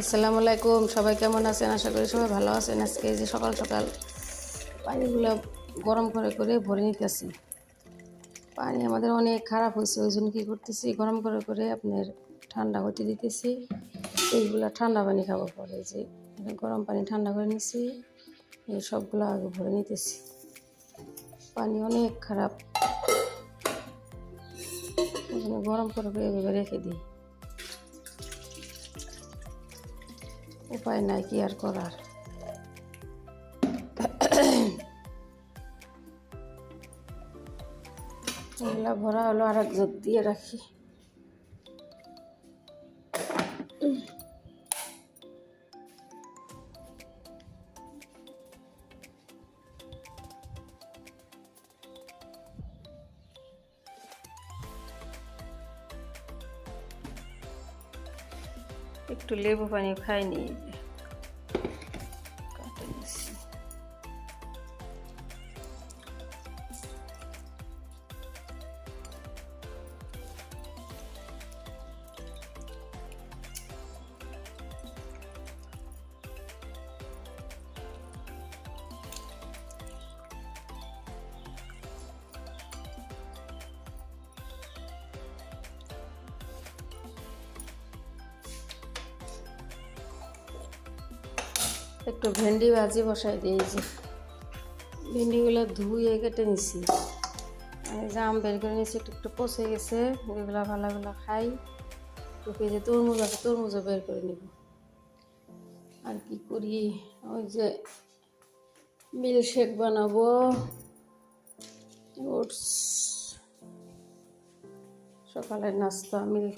আসসালামু আলাইকুম, সবাই কেমন আছেন? আশা করি সবাই ভালো আছেন। আজকে যে সকাল সকাল পানিগুলো গরম করে করে ভরে নিতেছি। পানি আমাদের অনেক খারাপ হয়েছে, ওই জন্য কী করতেছি? গরম করে করে আপনার ঠান্ডা হতে দিতেছি। এইগুলো ঠান্ডা পানি খাব পরে যে গরম পানি ঠান্ডা করে নিছি, এই সবগুলো আগে ভরে নিতেছি। পানি অনেক খারাপ। গরম করে করে এভাবে রেখে দিই। উপায় নাই কি আর করার। এগুলা ভরা হলো আর এক জগ দিয়ে রাখি। একটু লেবু পানি খাইনি। একটু ভেন্ডি ভাজি বসাই দিয়েছি। ভেন্ডিগুলো ধুয়ে কেটে নিছি। আম বের করে নিয়েছি, একটু একটু পচে গেছে, এগুলো ভালোগুলো খাই। একটু যে তরমুজ আছে, তরমুজও বের করে নিব। আর কি করি? ওই যে মিল শেক বানাবো। ওটস। সকালের নাস্তা, মিল্ক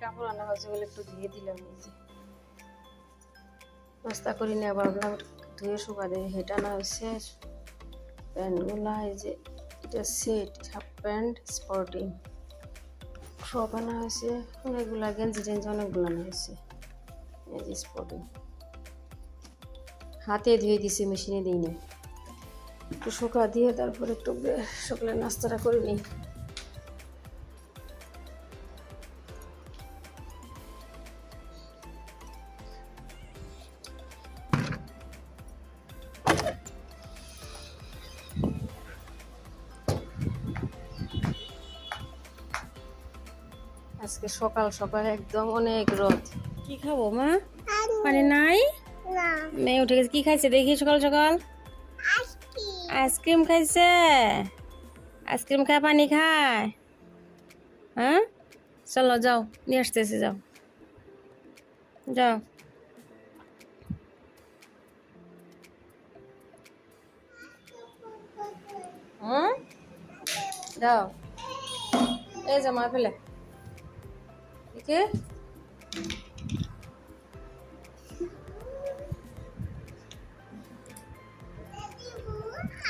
কাপড় আনা হয়েছে বলে একটু ধুয়ে দিলাম যে। নাস্তা করি নিয়ে ভাবলাম ধুয়ে শুকা দিয়ে হেঁটে আনা হয়েছে। প্যান্টগুলা, এই যে, এটা সেট, হাফ প্যান্ট, স্পোর্টিং। সব আনা হয়েছে। অনেকগুলা গেঞ্জি টেঞ্জি অনেকগুলো আনা হয়েছে। এই যে স্পোর্টিং। হাতে ধুয়ে দিছি, মেশিনে দিই না একটু শুকা দিয়ে তারপর একটু সকালে নাস্তাটা করে নিই। আজকে সকাল সকাল একদম অনেক রোদ। কি খাব মা? পানি নাই? মেয়ে উঠে গেছে কি খাইছে? দেখি সকাল সকাল। আইসক্রিম। খাইছে? আইসক্রিম খায় পানি খায়? হ্যাঁ? চলো যাও নিয়ে আসতেছি যাও। যাও। যাও। এই যে মা ফেলে। কে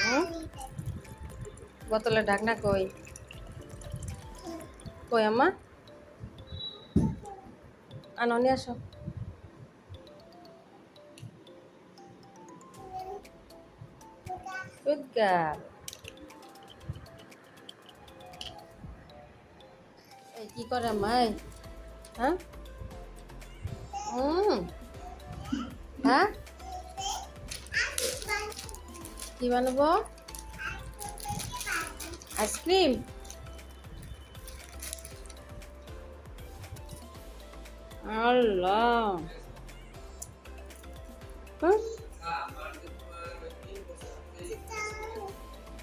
হুম? বোতলের ঢাকনা কই? কই আম্মা? আনো নিয়ে আসো। Good কি করে মাই হ্যাঁ? হুম হ্যাঁ? কি বানাবো? আইসক্রিম। আল্লাহ।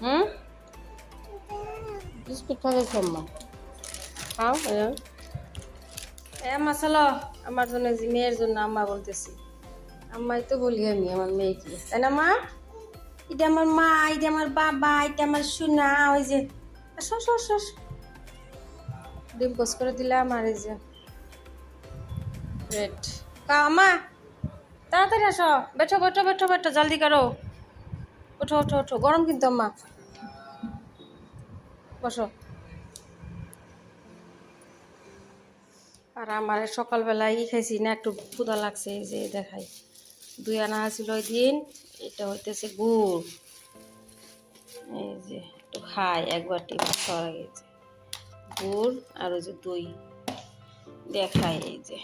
হুম? বিস্কুট খাবে সম্মা খাও এ মশালো আমার জন্য মেয়ের জন্য আম্মা বলতেছি। আম্মাই তো বলি আমি আমার মেয়েকে তাই না, মা? এটা আমার মা, এটা আমার বাবা, এটা আমার সোনা, ওই যে। আসো আসো। ডিম পোস্ট করে দিলাম আর এই যে কা মা। তাড়াতাড়ি আসো। বেঠো বেঠো বেঠো বেঠো, জলদি করো। ওঠো ওঠো ওঠো। গরম কিন্তু আম্মা বসো। আর আমার সকালবেলায় খাইছি না, একটু ক্ষুধা লাগছে যে দেখাই। দুই আনা আছিল ওই দিন, এটা হইতেছে গুড়। এই যে, একটু খাই, একবার টি ভাত খাওয়ার আগে এই যে। গুড় আর ওই যে দই। দেখাই এই যে।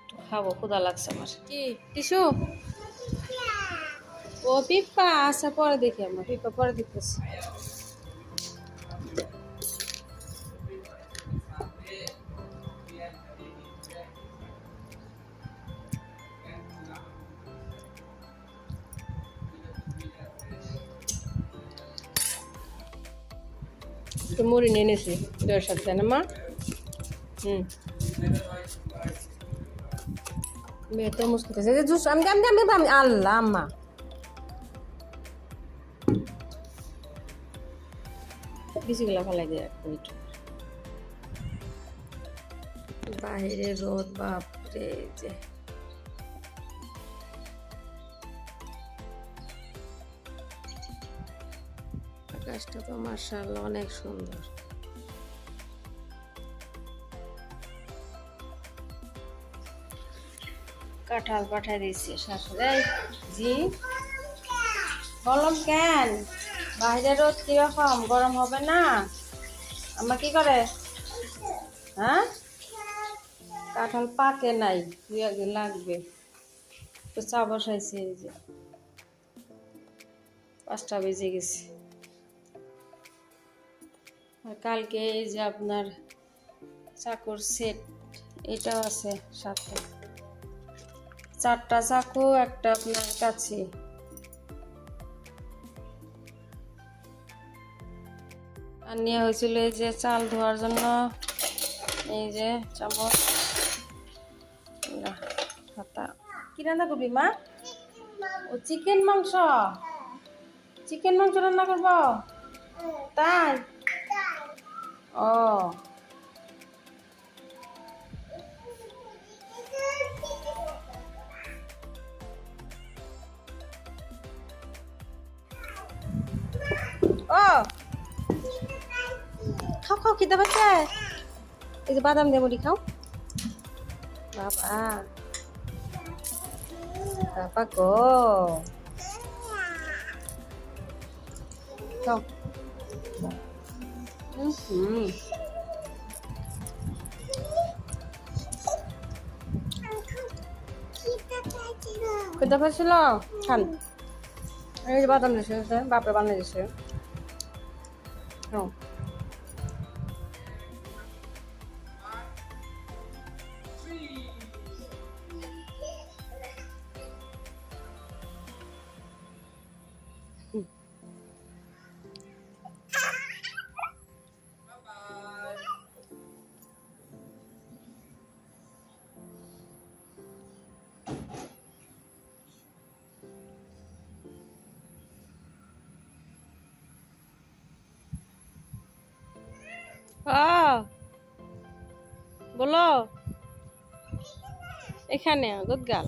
একটু খাব, ক্ষুধা লাগছে আমার। কি, টিসু? ও পিপা আচ্ছা পরে দেখি আমরা, পিপা পরে দেখতেছি তো মুড়ি নিয়ে নিয়েছি দইয়ের সাথে না মা হুম তো মুসকিতেছে যে জুস আমি আমি আমি আমি আল্লাহ আম্মা বিচিগুলা ফেলাই দিয়ে এক মিনিট বাইরে রোদ বাপরে যে আকাশটা তো মার্শাল্লাহ অনেক সুন্দর। কাঁঠাল পাঠাই দিয়েছি শাশুড়ি। জি। বললাম কেন? বাইরে রোদ কীরকম? গরম হবে না? আমার কি করে? হ্যাঁ? কাঁঠাল পাকে নাই, দুই একদিন লাগবে। তো চা বসাইছি, এই যে। পাঁচটা বেজে গেছে। কালকে এই যে আপনার চাকুর সেট এটাও আছে সাথে। চারটা চাকু একটা আপনার কাছে। আর নেওয়া হয়েছিল এই যে চাল ধোয়ার জন্য এই যে চামচ। হাতা। কি রান্না করবি মা? ও চিকেন মাংস? চিকেন মাংস রান্না করব? তাই? ও ও খাও খাও খিদে পাচ্ছে এই যে বাদাম দিয়ে মুড়ি খাও বাবা বাবা গো খাও হুম খিদে পাচ্ছিল খান এই যে বাদাম দিয়েছে বাপরে বানিয়ে দিয়েছে খাও বলো। এখানে গোদগাল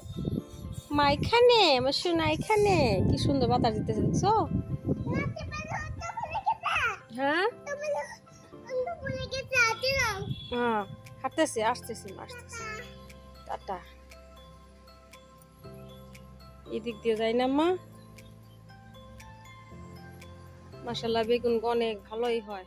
মা, এখানে, আমার সোনা এখানে। কি সুন্দর বাতাস দিতেছে, দেখছ? হ্যাঁ? হ্যাঁ হাঁটতেছি, আসতেছি আসতেছি। টাটা। এদিক দিয়ে যাই না, মা। মাসাল্লাহ বেগুন অনেক ভালোই হয়।